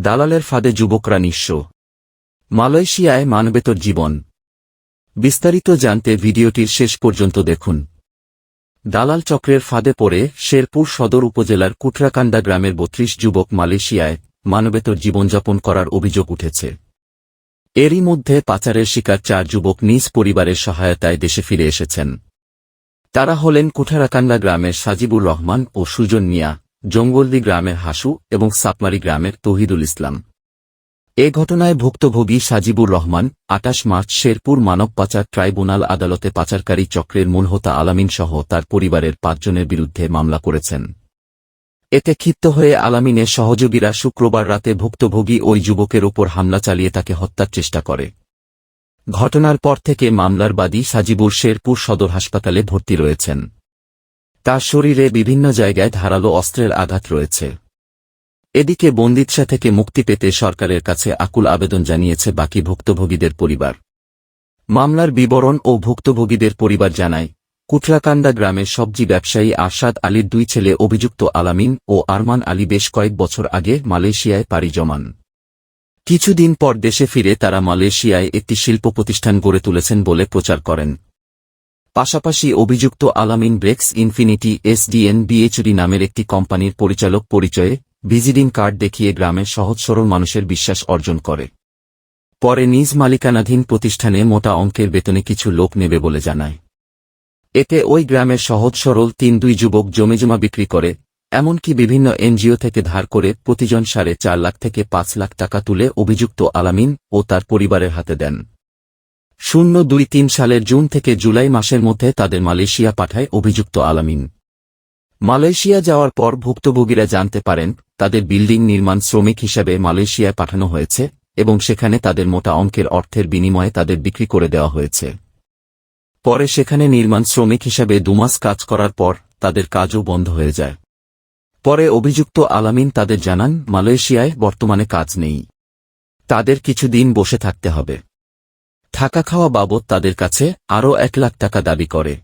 দালালের ফাঁদে যুবকরা নিঃস্ব। মালয়েশিয়ায় মানবেতর জীবন। বিস্তারিত জানতে ভিডিওটির শেষ পর্যন্ত দেখুন। দালাল চক্রের ফাঁদে পড়ে শেরপুর সদর উপজেলার কুটরাকান্দা গ্রামের বত্রিশ যুবক মালয়েশিয়ায় মানবেতর জীবনযাপন করার অভিযোগ উঠেছে। এরই মধ্যে পাচারের শিকার চার যুবক নিজ পরিবারের সহায়তায় দেশে ফিরে এসেছেন। তারা হলেন কুঠারাকান্দা গ্রামের সাজিবুর রহমান ও সুজন মিয়া। জঙ্গলদি গ্রামের হাসু এবং সাপমারি গ্রামের তহিদুল ইসলাম। এ ঘটনায় ভুক্তভোগী সাজিবুর রহমান, আটাশ মার্চ শেরপুর মানব পাচার ট্রাইব্যুনাল আদালতে পাচারকারী চক্রের মূলহোতা আলামিন সহ তার পরিবারের পাঁচজনের বিরুদ্ধে মামলা করেছেন। এতে ক্ষিপ্ত হয়ে আলামিনের সহযোগীরা শুক্রবার রাতে ভুক্তভোগী ওই যুবকের ওপর হামলা চালিয়ে তাকে হত্যার চেষ্টা করে। ঘটনার পর থেকে মামলার বাদী সাজিবুর শেরপুর সদর হাসপাতালে ভর্তি রয়েছেন। তার শরীরে বিভিন্ন জায়গায় ধারালো অস্ত্রের আঘাত রয়েছে। এদিকে বন্দিৎসা থেকে মুক্তি পেতে সরকারের কাছে আকুল আবেদন জানিয়েছে বাকি ভুক্তভোগীদের পরিবার। মামলার বিবরণ ও ভুক্তভোগীদের পরিবার জানায়, কুটরাকান্দা গ্রামের সবজি ব্যবসায়ী আরশাদ আলীর দুই ছেলে অভিযুক্ত আলামিন ও আরমান আলী বেশ কয়েক বছর আগে মালয়েশিয়ায় পাড়ি জমান। কিছুদিন পর দেশে ফিরে তারা মালয়েশিয়ায় একটি শিল্প প্রতিষ্ঠান গড়ে তুলেছেন বলে প্রচার করেন। পাশাপাশি অভিযুক্ত আলামিন ব্রেক্স ইনফিনিটি এসডিএন বিএচডি নামের একটি কোম্পানির পরিচালক পরিচয়ে ভিজিটিং কার্ড দেখিয়ে গ্রামের সহজ সরল মানুষের বিশ্বাস অর্জন করে। পরে নিজ মালিকানাধীন প্রতিষ্ঠানে মোটা অঙ্কের বেতনে কিছু লোক নেবে বলে জানায়। এতে ওই গ্রামের সহজ সরল তিন দুই যুবক জমিজমা বিক্রি করে, এমনকি বিভিন্ন এনজিও থেকে ধার করে প্রতিজন সাড়ে চার লাখ থেকে পাঁচ লাখ টাকা তুলে অভিযুক্ত আলামিন ও তার পরিবারের হাতে দেন। শূন্য দুই তিন সালের জুন থেকে জুলাই মাসের মধ্যে তাদের মালয়েশিয়া পাঠায় অভিযুক্ত আলামিন। মালয়েশিয়া যাওয়ার পর ভুক্তভোগীরা জানতে পারেন, তাদের বিল্ডিং নির্মাণ শ্রমিক হিসেবে মালয়েশিয়ায় পাঠানো হয়েছে এবং সেখানে তাদের মোটা অঙ্কের অর্থের বিনিময়ে তাদের বিক্রি করে দেওয়া হয়েছে। পরে সেখানে নির্মাণ শ্রমিক হিসেবে দুমাস কাজ করার পর তাদের কাজও বন্ধ হয়ে যায়। পরে অভিযুক্ত আলামিন তাদের জানান, মালয়েশিয়ায় বর্তমানে কাজ নেই। তাদের কিছুদিন বসে থাকতে হবে। থাকা খাওয়া বাবদ তাদের কাছে আরও এক লাখ টাকা দাবি করে।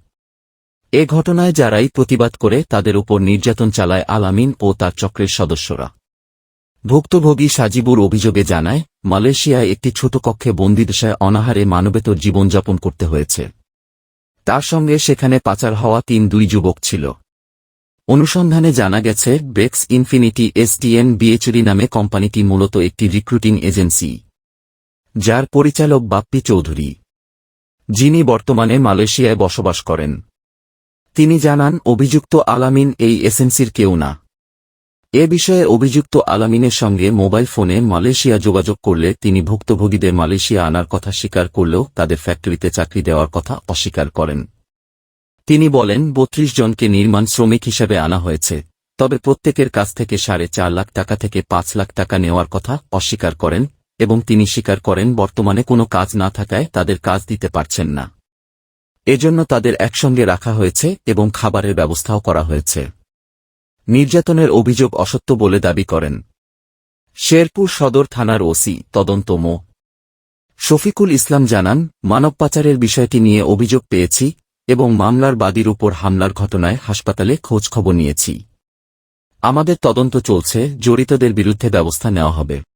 এ ঘটনায় যারাই প্রতিবাদ করে তাদের উপর নির্যাতন চালায় আলামিন ও তার চক্রের সদস্যরা। ভুক্তভোগী সাজিবুর অভিযোগে জানায়, মালয়েশিয়ায় একটি ছোট কক্ষে বন্দিদশায় অনাহারে মানবেতর জীবনযাপন করতে হয়েছে। তার সঙ্গে সেখানে পাচার হওয়া তিন দুই যুবক ছিল। অনুসন্ধানে জানা গেছে, ব্রেক্স ইনফিনিটি এসডিএন বিএচডি নামে কোম্পানিটি মূলত একটি রিক্রুটিং এজেন্সি। যার পরিচালক বাপ্পি চৌধুরী, যিনি বর্তমানে মালয়েশিয়ায় বসবাস করেন। তিনি জানান, অভিযুক্ত আলামিন এই এসেন্সির কেউ না। এ বিষয়ে অভিযুক্ত আলামিনের সঙ্গে মোবাইল ফোনে মালয়েশিয়া যোগাযোগ করলে তিনি ভুক্তভোগীদের মালয়েশিয়া আনার কথা স্বীকার করলেও তাদের ফ্যাক্টরিতে চাকরি দেওয়ার কথা অস্বীকার করেন। তিনি বলেন, বত্রিশ জনকে নির্মাণ শ্রমিক হিসেবে আনা হয়েছে, তবে প্রত্যেকের কাছ থেকে সাড়ে চার লাখ টাকা থেকে পাঁচ লাখ টাকা নেওয়ার কথা অস্বীকার করেন এবং তিনি স্বীকার করেন বর্তমানে কোনো কাজ না থাকায় তাদের কাজ দিতে পারছেন না। এজন্য তাদের একসঙ্গে রাখা হয়েছে এবং খাবারের ব্যবস্থাও করা হয়েছে। নির্যাতনের অভিযোগ অসত্য বলে দাবি করেন। শেরপুর সদর থানার ওসি তদন্ত মো। শফিকুল ইসলাম জানান, মানব পাচারের বিষয়টি নিয়ে অভিযোগ পেয়েছি এবং মামলার বাদীর উপর হামলার ঘটনায় হাসপাতালে খোঁজখবর নিয়েছি। আমাদের তদন্ত চলছে, জড়িতদের বিরুদ্ধে ব্যবস্থা নেওয়া হবে।